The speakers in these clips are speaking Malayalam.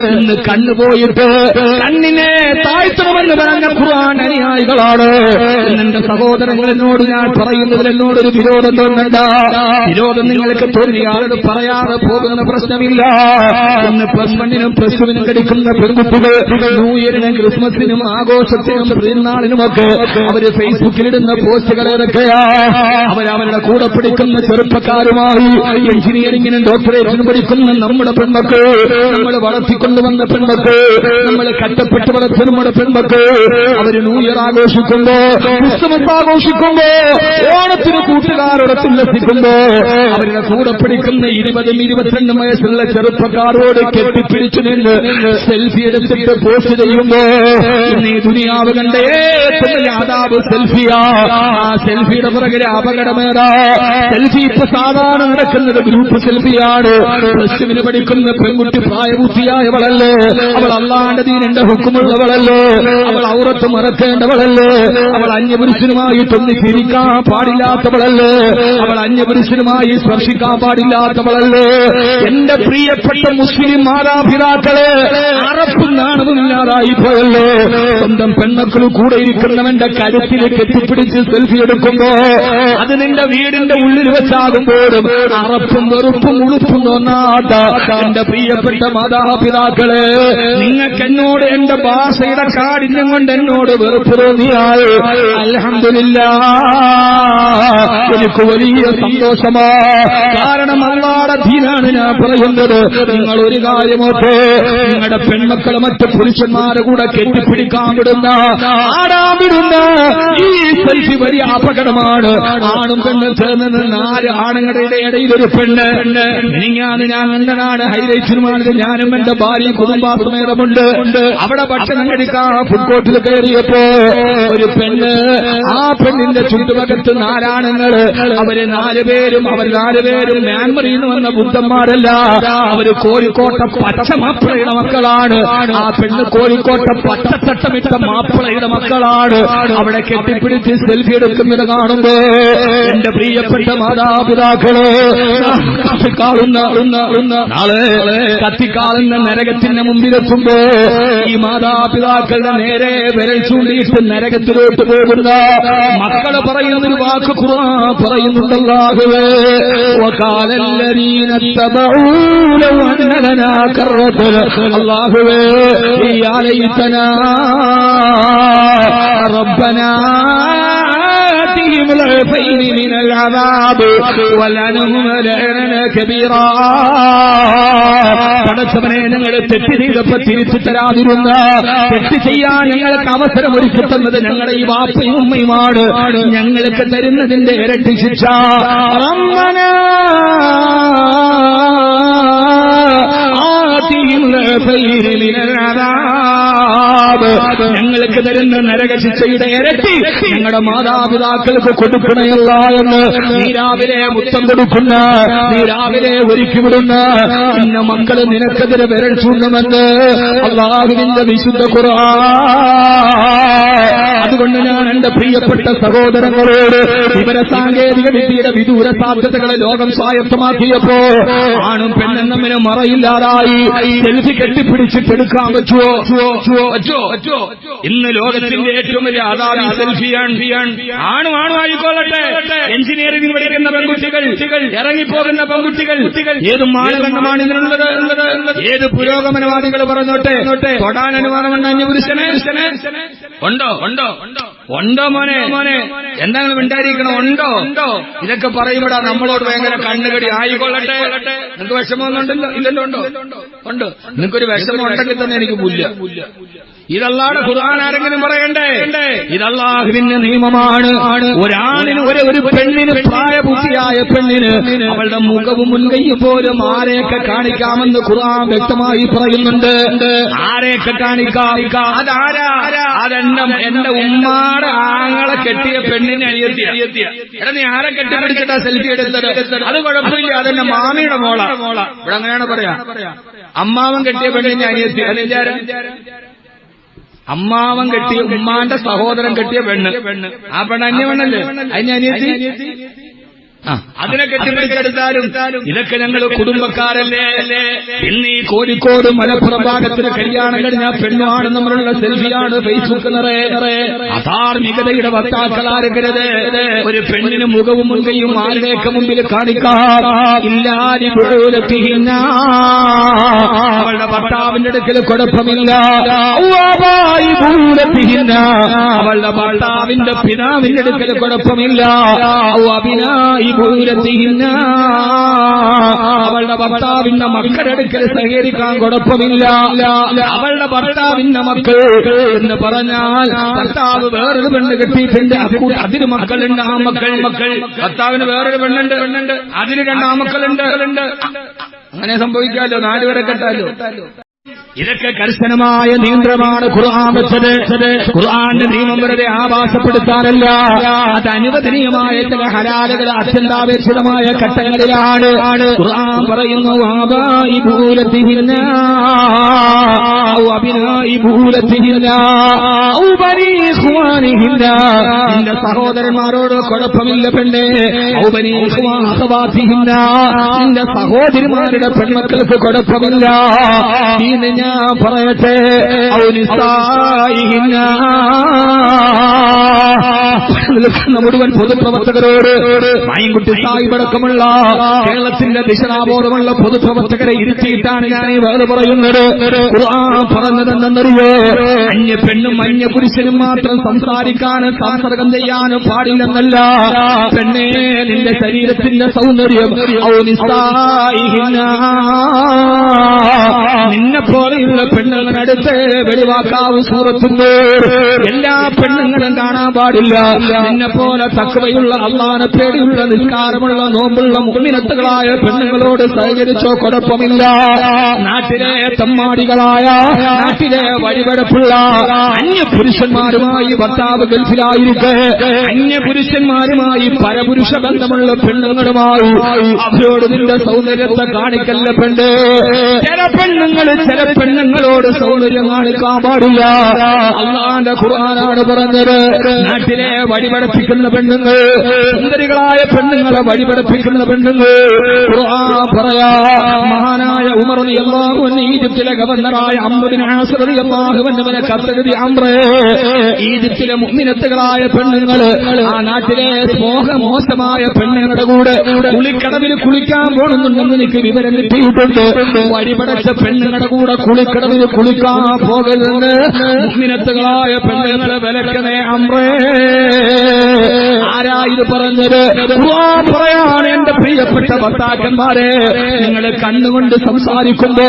ഇന്ന് കണ്ണുപോയിട്ട് കണ്ണിനെ താഴ്ത്തണമെന്ന് പറഞ്ഞ ഖുർആൻ അനുയായികളാണ്. എന്നെ സഹോദരങ്ങൾ എന്നോട് ഞാൻ പറയുന്നതിൽ എന്നോടൊരു വിരോധം തോന്നണ്ട. വിരോധം നിങ്ങൾക്ക് തോന്നിയാലത് പറയാതെ പോകുന്ന പ്രശ്നമില്ല. ഇന്ന് പ്ലസ് വണ്ണിനും പ്ലസ് ടുവിനും കടിക്കുന്ന പെൺകുട്ടികൾ ന്യൂ ഇയറിനും ക്രിസ്മസിനും ആഘോഷത്തിനും പെരുന്നാളിനുമൊക്കെ അവർ ഫേസ്ബുക്കിലിടുന്ന പോസ്റ്റുകൾ ഏതൊക്കെയാ? അവരവരുടെ കൂടെ പഠിക്കുന്ന ചെറുപ്പക്കാരുമായി എഞ്ചിനീയറിംഗിനും ഡോക്ടറേറ്റിനും പഠിക്കുന്ന നമ്മുടെ പെൺമക്കൾ. നമ്മൾ വളർത്തിക്കൊണ്ടുവന്ന പെൺമക്കൾ നമ്മൾ കട്ടപ്പെട്ട് വളർത്തിയ നമ്മുടെ പെൺമക്കൾ അവർ ന്യൂ ഇയർ ആഘോഷിക്കുമ്പോ ക്രിസ്മസ് ആഘോഷിക്കുമ്പോ ഓണത്തിന് കൂട്ടുകാരോടൊപ്പം ലഭിക്കുമ്പോ അവരുടെ കൂടെ പിടിക്കുന്ന ഇരുപതും ഇരുപത്തിരണ്ടും വയസ്സുള്ള ചെറുപ്പക്കാരോട് കെട്ടിപ്പിടിച്ചു നിന്ന് സെൽഫി എടുത്തിട്ട് പോസ്റ്റ് ചെയ്യുമ്പോ നീ ദുനിയാവ് കണ്ട ഏറ്റവും യാതാവ് സെൽഫിയാ ആ സെൽഫിയുടെ പുറകിലെ അപകടമേതാ സെൽഫി ഇപ്പൊ സാധാരണ നടക്കുന്നത് ഗ്രൂപ്പ് സെൽഫിയാണ് പ്ലസ് ടുവിന് പഠിക്കുന്ന പെൺകുട്ടി പ്രായപൂർത്തിയായവളല്ലേ അവൾ അള്ളാന്റെ ദീനിന്റെ ഹുക്കുമുള്ളവളല്ലേ? അവൾ ഔറത്ത് മറക്കേണ്ടവളല്ലേ? അവൾ അന്യപുരുഷനുമായിട്ടൊന്ന് ചിരിക്കാൻ പാടില്ലാത്തവളല്ലേ? അവൾ അന്യപുരുഷനുമായി സ്പർശിക്കാൻ പാടില്ലാത്തവളല്ലേ? എന്റെ പ്രിയപ്പെട്ട മുസ്ലിം മാതാപിതാക്കളെ അറപ്പും നാണവുമില്ലാതായി പോയല്ലോ? സ്വന്തം പെണ്ണക്കൾ കൂടെ ഇരിക്കുന്നവന്റെ കരുത്തിലേക്ക് എത്തിപ്പിടിച്ച് സെൽഫി എടുക്കുമ്പോ അത് നിന്റെ വീടിന്റെ ഉള്ളിൽ വെച്ചാകുമ്പോഴും അറപ്പും വെറുപ്പും ഉളുപ്പും തോന്നാത്ത എന്റെ പ്രിയപ്പെട്ട മാതാപിതാക്കളെ നിങ്ങൾക്ക് എന്നോട് എന്റെ ഭാഷയുടെ കാഠിന്യം കൊണ്ട് എന്നോട് വെറുപ്പ് തോന്നിയാൽ അലഹമില്ല എനിക്ക് വലിയ സന്തോഷമാ. കാരണം അള്ളാടെ ദീനാണ് ഞാൻ പറയുന്നത്. നിങ്ങൾ ഒരു കാര്യമൊക്കെ നിങ്ങളുടെ പെൺമക്കളെ മറ്റു പുരുഷന്മാരെ കൂടെ കെട്ടിപ്പിടിക്കാൻ വിടുന്ന ആടാൻ വിടുന്ന ഈ സെൽഫി വലിയ അപകടമാണ്. ആണും പെണ്ണും ചേർന്ന് നാല് ആണുങ്ങളുടെ ഇടയിൽ ഒരു പെണ്ണ്. മിനിങ്ങാന്ന് ഞാൻ ഹൈലൈറ്റ് സിനിമയാണിത് ഞാനും എന്റെ കുടുംബാസമേതമുണ്ട് അവിടെ ഭക്ഷണം കഴിക്കാൻ ഫുഡ് കോർട്ടിൽ കയറിയപ്പോ ഒരു പെണ്ണ് ആ പെണ്ണിന്റെ ചുറ്റുപകത്ത് നാലാണുങ്ങൾ അവർ നാലുപേരും അവർ നാലുപേരും മ്യാൻമറിൽ നിന്ന് വന്ന ബുദ്ധന്മാരല്ല അവർ കോഴിക്കോട്ടെ പച്ച മാപ്പിളയുടെ മക്കളാണ് ആ പെണ്ണ് കോഴിക്കോട്ടെ പച്ചത്തട്ടമിട്ട മാപ്പിളയുടെ മക്കളാണ് അവിടെ കെട്ടിപ്പിടിച്ച് സെൽഫി എടുക്കുന്നത് കാണുമ്പോ എന്റെ പ്രിയപ്പെട്ട മാതാപിതാക്കൾ കത്തിക്കാളുന്ന നാളെ കത്തിക്കാളുന്ന നരകത്തിന്റെ മുമ്പിലെത്തുമ്പോ ഈ മാതാപിതാക്കളുടെ നേരെ വിരൽ ചൂണ്ടിയിട്ട് നരകത്തിലോട്ട് പോകുന്ന മക്കളെ പറയുന്നൊരു വാക്ക് കുറവാ പറയുന്നുണ്ടല്ലാഹുവേ ഈ ആലയിത്തനാ റബ്ബനാ لنا كرة അല്ലാഹുവേ يا ليتنا ربنا آتهم ضعفين من العذاب ولعنهم لعنا كبيرا പടച്ചവനെ ഞങ്ങൾ തെറ്റ് ചെയ്തപ്പോ തിരിച്ചു തരാതിരുന്ന തെറ്റ് ചെയ്യാൻ ഞങ്ങൾക്ക് അവസരം ഒരുക്കി തന്നത് ഞങ്ങളുടെ ഈ വാപ്പയും ഉമ്മയുമാണ് ഞങ്ങൾക്ക് തരുന്നതിന്റെ ഇരട്ടി ശിക്ഷ റബ്ബനാ ആതിഹിം ضعفين من العذاب ഞങ്ങൾക്ക് തരുന്ന നരകശിക്ഷയുടെ ഇരട്ടി ഞങ്ങളുടെ മാതാപിതാക്കൾക്ക് കൊടുക്കണയല്ല എന്ന് നീ രാവിലെ മുത്തം കൊടുക്കുന്ന നീ രാവിലെ ഒരുക്കി വിടുന്ന ഇന്ന മക്കൾ നിനക്കെതിരെ വിരൽ ചൂണ്ടുമെന്ന് അള്ളാഹുവിന്റെ വിശുദ്ധ ഖുർആൻ. അതുകൊണ്ട് ഞാൻ എന്റെ പ്രിയപ്പെട്ട സഹോദരങ്ങളോട് വിവര സാങ്കേതിക വിദ്യയുടെ വിദൂര സാധ്യതകളെ ലോകം സ്വായത്തമാക്കിയപ്പോ ആണും തമ്മിന് മറയില്ലാതായി. സെൽഫി കെട്ടിപ്പിടിച്ചിട്ട് എടുക്കാൻ പറ്റുമോ ഇന്ന് ലോകത്തിന്റെ ഏറ്റവും വലിയ ആധാർ സെൽഫിയാണ് ആണു. ആണും ആയിക്കൊള്ളട്ടെ. എഞ്ചിനീയറിംഗ് പഠിക്കുന്ന പെൺകുട്ടികൾ ഇറങ്ങിപ്പോകുന്ന പെൺകുട്ടികൾ ഏത് മാനദണ്ഡമാണ് ഇതിനുള്ളത് ഏത് പുരോഗമനവാദികൾ പറഞ്ഞോട്ടെ? തൊടാൻ അനുവാദമുണ്ട് അന്യപുരുഷനെ ഉണ്ടോ? ഉണ്ടോ? ഉണ്ടോ മോനെ? മോനെ എന്താണ് മിണ്ടായിരിക്കണം ഉണ്ടോ ഉണ്ടോ? ഇതൊക്കെ പറയുമ്പോഴാ നമ്മളോട് ഭയങ്കര കണ്ണുകടി. ആയിക്കൊള്ളട്ടെ. നിങ്ങൾക്ക് വിഷമമൊന്നുണ്ടല്ലോ ഇല്ലല്ലോ ഉണ്ടോ? ഉണ്ട്. നിങ്ങൾക്കൊരു വിഷമം ഉണ്ടെങ്കിൽ തന്നെ എനിക്ക് പുല്ല ഇതല്ലാതെ ഖുർആൻ ആരെങ്കിലും പറയണ്ടേ? ഇതല്ലാഹുവിന്റെ നിയമമാണ്. ഒരാളിന് ഒരു ഒരു പെണ്ണിന് പ്രായപൂർത്തിയായ പെണ്ണിന് അവളുടെ മുഖവും മുൻകൈയും പോലും ആരെയൊക്കെ കാണിക്കാമെന്ന് ഖുർആൻ വ്യക്തമായി പറയുന്നുണ്ട്. ആരെയൊക്കെ കാണിക്കാം? അതാരാ? അതെന്നെ എന്റെ ഉമ്മാടെ ആങ്ങളെ കെട്ടിയ പെണ്ണിനെ അനിയത്തിയ. എടാ നീ ആരെ കെട്ടിപ്പിടിച്ചിട്ടാ സെൽഫി എടുത്തത്? അത് കുഴപ്പമില്ല. അതെന്റെ മാമിയുടെ മോള. മോളാ. ഇവിടെ അങ്ങനെയാണ് പറയാ. അമ്മാവൻ കെട്ടിയ പെണ്ണിനെ അനിയത്തി അതിന്റെ അമ്മാവൻ കെട്ടിയ ഉമ്മാന്റെ സഹോദരൻ കെട്ടിയ പെണ്ണ്. ആ പെണ്ണ് അന്യ പെണ്ണല്ലേ അതിന് അനിയത്തി? അതിനെ കെട്ടിപ്പിടിച്ചെടുത്താലും ഇതൊക്കെ ഞങ്ങൾ കുടുംബക്കാരല്ലേ? ഇന്ന് ഈ കോഴിക്കോട് മലപ്പുറം ഭാഗത്തിന് കല്യാണം കഴിഞ്ഞ പെണ്ണാണ് നമ്മളുള്ള സെൽഫിയാണ് ഫേസ്ബുക്ക് നിറയെ നിറയെ അധാർമികതയുടെ വക്താക്കളാരരുത് ഒരു പെണ്ണിന് മുഖവും മുൻകയും ആരുടെയൊക്കെ മുമ്പിൽ കാണിക്കാം. ഇല്ലാതി പുഴൂരത്തിഹിന്ന അവളുടെ ഭർത്താവിന്റെ അടുക്കൽ കുഴപ്പമില്ല. അവളുടെ ഭർത്താവിന്റെ പിതാവിന്റെ അടുക്കൽ കുഴപ്പമില്ല. അവളുടെ ഭർത്താവിന്റെ മക്കളെടുക്കൽ സഹകരിക്കാൻ കുഴപ്പമില്ല. അവളുടെ ഭർത്താവിന്റെ മക്കൾ എന്ന് പറഞ്ഞാൽ ഭർത്താവ് വേറൊരു പെണ്ണ് കിട്ടിയിട്ടുണ്ട്. അതിന് മക്കളുണ്ട്. ആ മക്കൾ മക്കൾ ഭർത്താവിന് വേറൊരു പെണ്ണുണ്ട്. പെണ്ണുണ്ട് അതിന് രണ്ടാമക്കളുണ്ട് അങ്ങനെ സംഭവിക്കാമല്ലോ നാലുപേരെ കെട്ടാലോ? ഇതൊക്കെ കർശനമായ നിയന്ത്രണമാണ് ഖുർആൻ വെച്ചത്. ഖുർആന്റെ നിയമം വെറുതെ ആവാസപ്പെടുത്താനല്ല. അത് അനുവദനീയമായ ചില ഹലാലുകൾ അത്യന്താപേക്ഷിതമായ ഘട്ടങ്ങളിലാണ്. ഖുർആൻ പറയുന്നു നിന്റെ സഹോദരന്മാരോട് കുഴപ്പമില്ല പെണ്ണേ നിന്റെ സഹോദരിമാരുടെ പെൺമക്കൾക്ക് കുഴപ്പമില്ല. നീ ഞാൻ പറയട്ടെ നമ്മുടെ പൊതുപ്രവർത്തകരോട് മൈൻകുട്ടി സാഹിബടക്കമുള്ള കേരളത്തിന്റെ ദിശനാബോധമുള്ള പൊതുപ്രവർത്തകരെ ഇരുത്തിയിട്ടാണ് ഞാൻ ഈ വേറെ പറയുന്നത്. പറഞ്ഞതെന്നറിയോ? അന്യ പെണ്ണും അന്യ പുരുഷനും മാത്രം സംസാരിക്കാനും സംസർഗം ചെയ്യാനും പാടില്ലെന്നല്ല. പെണ്ണേ നിന്റെ ശരീരത്തിന്റെ സൗന്ദര്യം നിന്നെ നിന്നെ പോലെയുള്ള പെണ്ണുങ്ങളടുത്ത് വെളിവാക്കാവ് സൂറത്തുന്നു എല്ലാ പെണ്ണുങ്ങളും കാണാൻ പാടില്ല. എന്നെ പോലെ തക്കവയുള്ള അള്ളാന പേടിയുള്ള നിസ്കാരമുള്ള നോമ്പുള്ള മുമിനത്തുകളായ പെണ്ണുങ്ങളോട് സഹകരിച്ചോ കുഴപ്പമില്ല. നാട്ടിലെ തമ്മാടികളായ നാട്ടിലെ വഴിപടപ്പുള്ള അന്യ പുരുഷന്മാരുമായി ഭർത്താവ് ഗൾഫിലായിരിക്കെ അന്യ പുരുഷന്മാരുമായി പരപുരുഷ ബന്ധമുള്ള പെണ്ണുങ്ങളുമായി അവരോട് നിന്റെ സൗന്ദര്യത്തെ കാണിക്കല്ല പെണ്ണ്? ചില പെണ്ണുങ്ങൾ ചില പെണ്ണുങ്ങളോട് സൗന്ദര്യം കാണിക്കാൻ പാടില്ല അള്ളാന്റെ ഖുർആനാണ് പറഞ്ഞത്. നാട്ടിലെ വഴിപടപ്പിക്കുന്ന പെണ്ണുങ്ങൾ സുന്ദരികളായ പെണ്ണുങ്ങളെ വഴിപടപ്പിക്കുന്ന പെണ്ണുങ്ങൾ. ഖുർആൻ പറയാ മഹാനായ ഉമർ അള്ളാഹുവിന് ഈജിപ്തിലെ ഗവർണറായ അമ്പതിന് ആശ്രതി അള്ളാഹുവിനെ കത്തെഴുതി അമ്രേ ഈജിപ്തിലെ മുന്നിനത്തുകളായ പെണ്ണുങ്ങൾ ആ നാട്ടിലെ മോഹമോശമായ പെണ്ണുങ്ങളുടെ കൂടെ കുളിക്കടവിൽ കുളിക്കാൻ പോകുന്നുണ്ടെന്ന് എനിക്ക് വിവരം കിട്ടിയിട്ടുണ്ട്. വഴിപടച്ച പെണ്ണുങ്ങളുടെ കൂടെ കുളിക്കടവിൽ കുളിക്കാൻ പോകരുത് മുമ്മിനത്തുകളായ പെണ്ണുങ്ങളെ വിലക്കണേ അമ്രേ. ആരാ ഇത് പറഞ്ഞത്? പറയാണ് എന്റെ പ്രിയപ്പെട്ട ഭർത്താക്കന്മാരെ. നിങ്ങൾ കണ്ണുകൊണ്ട് സംസാരിക്കുമ്പോ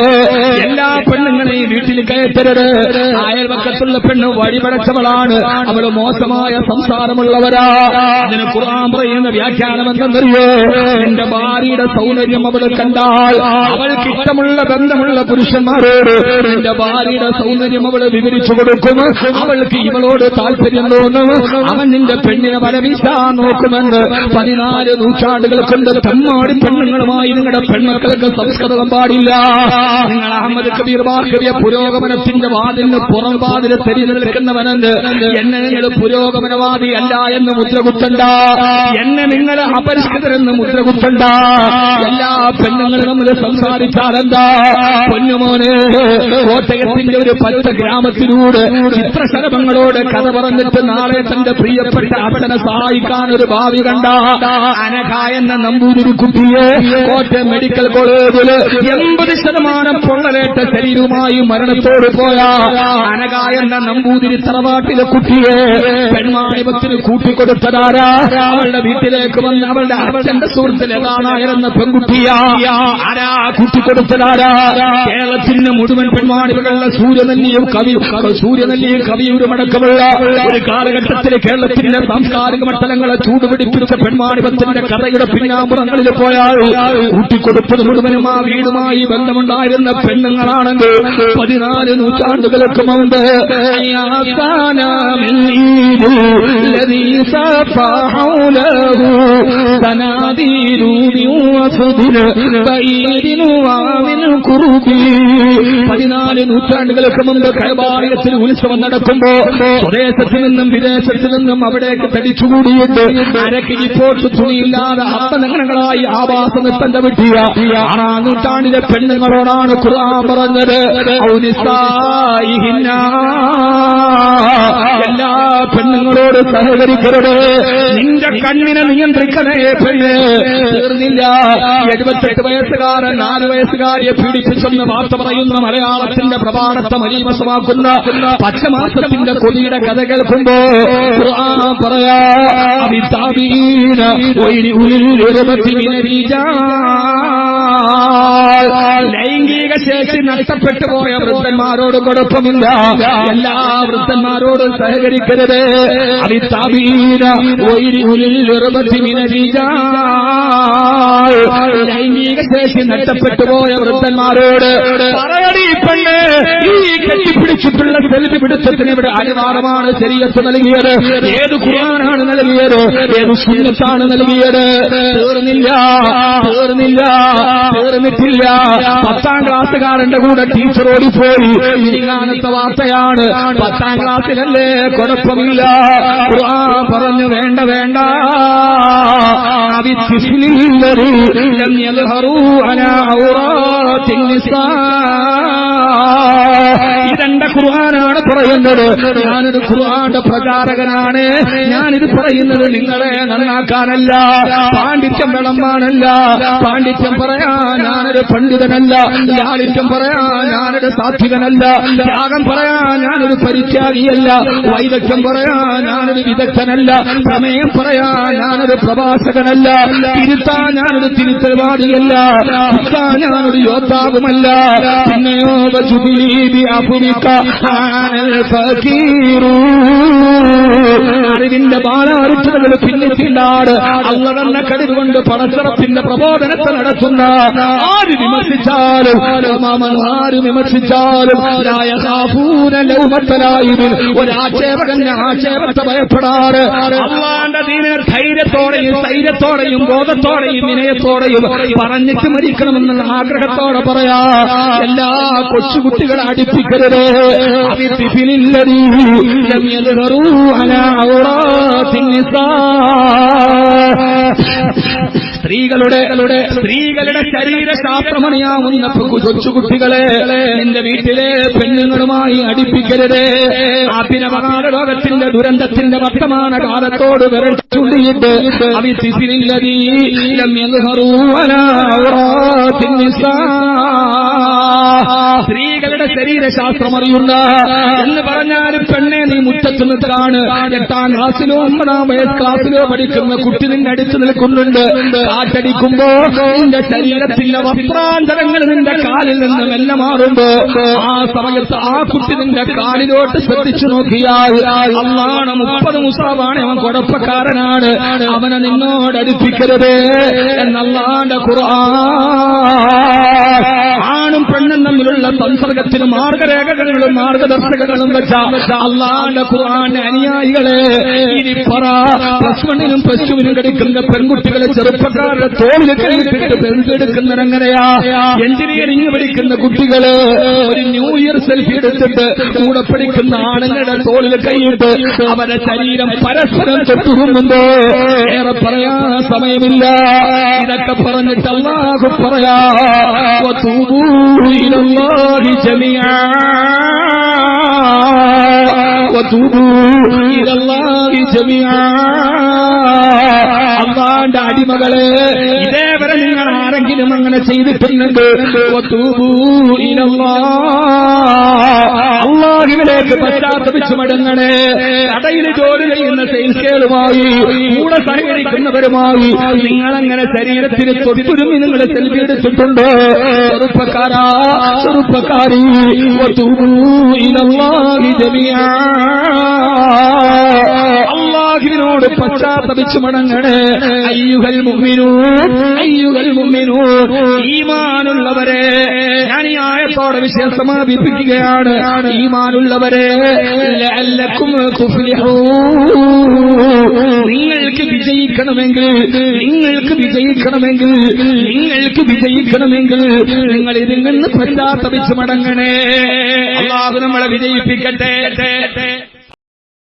എല്ലാ പെണ്ണുങ്ങളെയും വീട്ടിൽ കയറ്റരുത്. അയൽവക്കത്തുള്ള പെണ്ണ് വഴിപടച്ചവളാണ്. അവൾ മോശമായ സംസാരമുള്ളവരാ. അതിന് ഖുർആൻ പറയുന്ന വ്യാഖ്യാനം എന്തെന്നറിയോ? എന്റെ ഭാര്യയുടെ സൗന്ദര്യം അവൾ കണ്ടാൽ അവൾക്ക് ഇഷ്ടമുള്ള ബന്ധമുള്ള പുരുഷന്മാരോട് എന്റെ ഭാര്യയുടെ സൗന്ദര്യം അവൾ വിവരിച്ചു കൊടുക്കും അവൾക്ക് ഇവളോട് താല്പര്യം തോന്നും അവൻ നിന്റെ പെണ്ണിനെ വരവീശാൻ നോക്കുമെന്ന് പതിനാല് നൂറ്റാണ്ടുകൾ കൊണ്ട് തമ്മാടി പെണ്ണുങ്ങളുമായി നിങ്ങളുടെ പെൺമക്കൾക്ക് സംസ്കൃതം പാടില്ല. നിങ്ങൾ അഹമ്മദ് കബീർ ബാഹ്യ പുരോഗമനത്തിന്റെ വാതിലിന് പുറം വാതിൽ തെരിഞ്ഞു നിൽക്കുന്നവനെന്ന് എന്നെ നിങ്ങൾ പുരോഗമനവാദി അല്ല എന്ന് മുദ്രകുത്തണ്ട. എന്നെ നിങ്ങൾ അപരിഷ്കൃതരെന്ന് മുദ്രകുത്തണ്ട. എല്ലാ പെണ്ണുങ്ങളും നമ്മൾ സംസാരിച്ചാലെന്താ? പൊന്നുമോനെ കോട്ടയത്തിന്റെ ഒരു പച്ച ഗ്രാമത്തിലൂടെ ചിത്രശലഭങ്ങളോട് കഥ പറഞ്ഞിട്ട് നാളെ തന്റെ പ്രിയപ്പെട്ട അച്ഛനെ സഹായിക്കാൻ ഒരു ഭാവി കണ്ട അനഘ എന്ന നമ്പൂതിരി കുട്ടിയെ കോട്ടയം മെഡിക്കൽ കോളേജിൽ എൺപത് ശതമാനം പൊള്ളലേറ്റ ശരീരവുമായി മരണത്തോട് പോയ അനഘ എന്ന നമ്പൂതിരി തറവാട്ടിലെ കുട്ടിയെ പെൺമാണിപത്തിന് കൂട്ടിക്കൊടുത്തതാരാ? അവളുടെ വീട്ടിലേക്ക് വന്ന് അവളുടെ അച്ഛന്റെ സുഹൃത്തിൽ ഏതാണായിരുന്ന പെൺകുട്ടിയാ? ആരാ? കൂട്ടിക്കൊടുത്തതാരാ? കേരളത്തിന് മുഴുവൻ പെൺവാണികളുള്ള സൂര്യനല്ലിയും കവി സൂര്യനല്ലിയും കവിയൂരുമടക്കമുള്ള ഒരു കാലഘട്ടത്തിൽ കേരളത്തിന്റെ സാംസ്കാരിക മണ്ഡലങ്ങളെ ചൂടുപിടിപ്പിച്ച പെൺവാണിപത്തിന്റെ കഥയുടെ പിന്നാമ്പുറങ്ങളിൽ പോയാൽ കൂട്ടിക്കൊടുപ്പത് മുഴുവനും ആ വീടുമായി ബന്ധമുണ്ടായിരുന്ന പെണ്ണുങ്ങളാണെങ്കിൽ പതിനാല് നൂറ്റാണ്ടുകൾക്ക് മുമ്പ് സനാദീരൂ പതിനാല് നൂറ്റാണ്ടുകൾക്ക് മുമ്പ് കൈബാലയത്തിൽ ഉത്സവം നടത്തുമ്പോ സ്വദേശത്തു നിന്നും വിദേശത്തു നിന്നും അവിടേക്ക് തടിച്ചുകൂടിയിട്ട് അരക്ക് ഇപ്പോൾ തുണിയില്ലാതെ അത്തനങ്ങളായി ആവാസ നിർബന്ധ വിട്ടിയ ആറാം നൂറ്റാണ്ടിലെ പെണ്ണുങ്ങളോടാണ് ഖുർആൻ പറഞ്ഞത്. എല്ലാ പെണ്ണുങ്ങളോട് സഹകരിക്കരുത്. നിന്റെ കണ്ണിനെ നിയന്ത്രിക്കണേ പെണ്ണ്. തീർന്നില്ല. എഴുപത്തെട്ട് വയസ്സുകാരൻ നാല് വയസ്സുകാരിയെ പീഡിപ്പിച്ചെന്ന് വാർത്ത പറയുന്ന മലയാളത്തിന്റെ പ്രമാണത്തെ മലീമസമാക്കുന്ന പച്ചമാസത്തിന്റെ കൊതിയുടെ കഥ കേൾക്കുമ്പോ പറയാ. ലൈംഗിക ശേഷി നഷ്ടപ്പെട്ടു പോയ വൃദ്ധന്മാരോട് കുഴപ്പമില്ല എല്ലാ വൃദ്ധന്മാരോടും സഹകരിക്കരുത് അവിതാബീന. ലൈംഗിക ശേഷി നഷ്ടപ്പെട്ടു പോയ വൃദ്ധന്മാരോട് പെണ്ണ് ഈ കെട്ടിപ്പിടിച്ചിട്ടുള്ള പിടിച്ചതിന് ഇവിടെ അനിവാരമാണ് ശരീരത്ത് നൽകിയത്. ഏത് ഖുർആനാണ് നൽകിയത്? ഏത് സുന്നത്താണ് നൽകിയത്? തീർന്നില്ല തീർന്നില്ല തീർന്നിട്ടില്ല. പത്താം ക്ലാസ്സുകാരന്റെ കൂടെ ടീച്ചർ ഓടിപ്പോയി. ഇങ്ങനത്തെ വാർത്തയാണ്. പത്താം ക്ലാസ്സിലല്ലേ? കുഴപ്പമില്ല. ഖുർആൻ പറഞ്ഞു വേണ്ട വേണ്ട. ിൽ ഇതെന്റെ ഖുർആൻ പറയുന്നത് ഞാനൊരു ഖുർആന്റെ പ്രചാരകനാണ്. ഞാനിത് പറയുന്നത് നിങ്ങളെ നന്നാക്കാനല്ല പാണ്ഡിത്യം വിളമ്പാനല്ല പാണ്ഡിത്യം പറയാൻ ഞാനൊരു പണ്ഡിതനല്ല ലാളിത്യം പറയാൻ ഞാനൊരു സാത്വികനല്ല ത്യാഗം പറയാൻ ഞാനൊരു പരിത്യാഗിയല്ല വൈദഗ്ധ്യം പറയാൻ ഞാനൊരു വിദഗ്ധനല്ല പ്രമേയം പറയാൻ ഞാനൊരു പ്രഭാഷകനല്ല തിരുത്താൻ ഞാനൊരു തിരുത്തൽവാദിയല്ല ഞാനൊരു യോദ്ധാവുമല്ല. പിന്നെയോ ആനൽ ഫക്കീറൂ അറിവിന്റെ ബാലാറിച്ചതകൾ പിന്നിട്ടില്ലാട് അള്ള തന്നെ കഴിവുകൊണ്ട് പ്രബോധനത്തെ നടത്തുന്ന ആര് വിമർശിച്ചാലും ആര് വിമർശിച്ചാലും ഒരാക്ഷേപകന്റെ ആക്ഷേപത്തെ ഭയപ്പെടാറ്. ധൈര്യത്തോടെയും സ്ഥൈര്യത്തോടെയും ബോധത്തോടെയും വിനയത്തോടെയും പറഞ്ഞിട്ട് മരിക്കണമെന്നുള്ള ആഗ്രഹത്തോടെ പറയാ എല്ലാ കൊച്ചുകുട്ടികളെ അടുപ്പിക്കരുത്. അവിത്തിപ്പിനില്ലതീ ലം يظهروا അലാ عورات നിസാ സ്ത്രീകളുടെ സ്ത്രീകളുടെ ശരീര ശാസ്ത്രമണിയാവുന്ന കൊച്ചുകുട്ടികളെ നിന്റെ വീട്ടിലെ പെണ്ണുങ്ങളുമായി അടിപ്പിക്കരുത്. അഭിനവകാല ലോകത്തിന്റെ ദുരന്തത്തിന്റെ വർത്തമാന കാലത്തോട് വിരൽ ചൂണ്ടിയിട്ട് അവിത്തിസിനില്ലതീ സ്ത്രീകളുടെ ശരീരശാസ്ത്രം അറിയുന്ന എന്ന് പറഞ്ഞാലും പെണ്ണെ നീ മുറ്റത്ത് നിൽക്കാണ് എട്ടാം ക്ലാസ്സിലോ ഒമ്പതാം വയസ്സ് ക്ലാസ്സിലോ പഠിക്കുന്ന കുട്ടി നിന്നെ അടിച്ചു നിൽക്കുന്നുണ്ട്. കാറ്റടിക്കുമ്പോ നിന്റെ ശരീരത്തിന്റെ വസ്ത്രാന്തരങ്ങൾ നിന്റെ കാലിൽ നിന്ന് മെല്ലെ മാറുമ്പോ ആ സമയത്ത് ആ കുട്ടി നിന്റെ കാലിലോട്ട് ശ്രദ്ധിച്ചു നോക്കിയാൽ അന്നാണ് മുപ്പത് മുസാബാണ് അവൻ കുഴപ്പക്കാരനാണ്. അവനെ നിന്നോട് അടുപ്പിക്കരുത്. എന്നല്ലാണ്ട് ഖുർആൻ ആണും പെണ്ണും തമ്മിലുള്ള സംസർഗത്തിന് മാർഗരേഖകളും മാർഗദർശകങ്ങളും വെച്ച അനുയായികളെ ഇനി ടുവിനും പഠിക്കുന്ന പെൺകുട്ടികളെ ചെറുപ്പക്കാരുടെ തോളിൽ കൈയിട്ടിട്ട് എങ്ങനെയാ? എഞ്ചിനീയറിംഗ് പഠിക്കുന്ന കുട്ടികൾ ഒരു ന്യൂ ഇയർ സെൽഫി എടുത്തിട്ട് കൂടെ പഠിക്കുന്ന ആണുങ്ങളുടെ തോളിൽ കൈയിട്ട് അവരുടെ ശരീരം പരസ്പരം തൊട്ടുകുമ്പോ ഏറെ പറയാ സമയമില്ല. ഇതൊക്കെ പറഞ്ഞിട്ട് പറയാ وتوبوا إلى الله جميعا وتوبوا إلى الله جميعا അള്ളാന്റെ അടിമകളെ ഇതേവരെ ആരെങ്കിലും അങ്ങനെ ഇലല്ലാഹ്. അള്ളാഹുവിലേക്ക് പശ്ചാത്തപിച്ചു മടങ്ങണേ കടയിൽ ജോലി ചെയ്യുന്ന സെയിൽസുകളുമായി കൂടെ സഹകരിക്കുന്നവരുമായി നിങ്ങളങ്ങനെ ശരീരത്തിന് തൊട്ടുരുമി നിങ്ങൾ സെൽഫി എടുത്തിട്ടുണ്ട് ചെറുപ്പക്കാരാ ചെറുപ്പക്കാരി വതൂബൂ ഇലല്ലാഹി ജമിയാ. അള്ളാഹു അള്ളാഹുവിനോട് പശ്ചാത്തപിച്ചു മടങ്ങണേ. അയ്യുഹൽ അയ്യുകൾ അയ്യുഹൽ മുഅ്മിനൂ ഈമാനുള്ളവരെ. ഞാൻ ഈ ആയത്തോടെ വിഷയം സമാപിപ്പിക്കുകയാണ് ഈമാനുള്ളവരെ നിങ്ങൾക്ക് വിജയിക്കണമെങ്കിൽ നിങ്ങൾക്ക് വിജയിക്കണമെങ്കിൽ നിങ്ങൾക്ക് വിജയിക്കണമെങ്കിൽ നിങ്ങൾ ഇതിൽ നിന്ന് പശ്ചാത്തപിച്ച് മടങ്ങണേ. അള്ളാഹു നമ്മളെ വിജയിപ്പിക്കട്ടെ.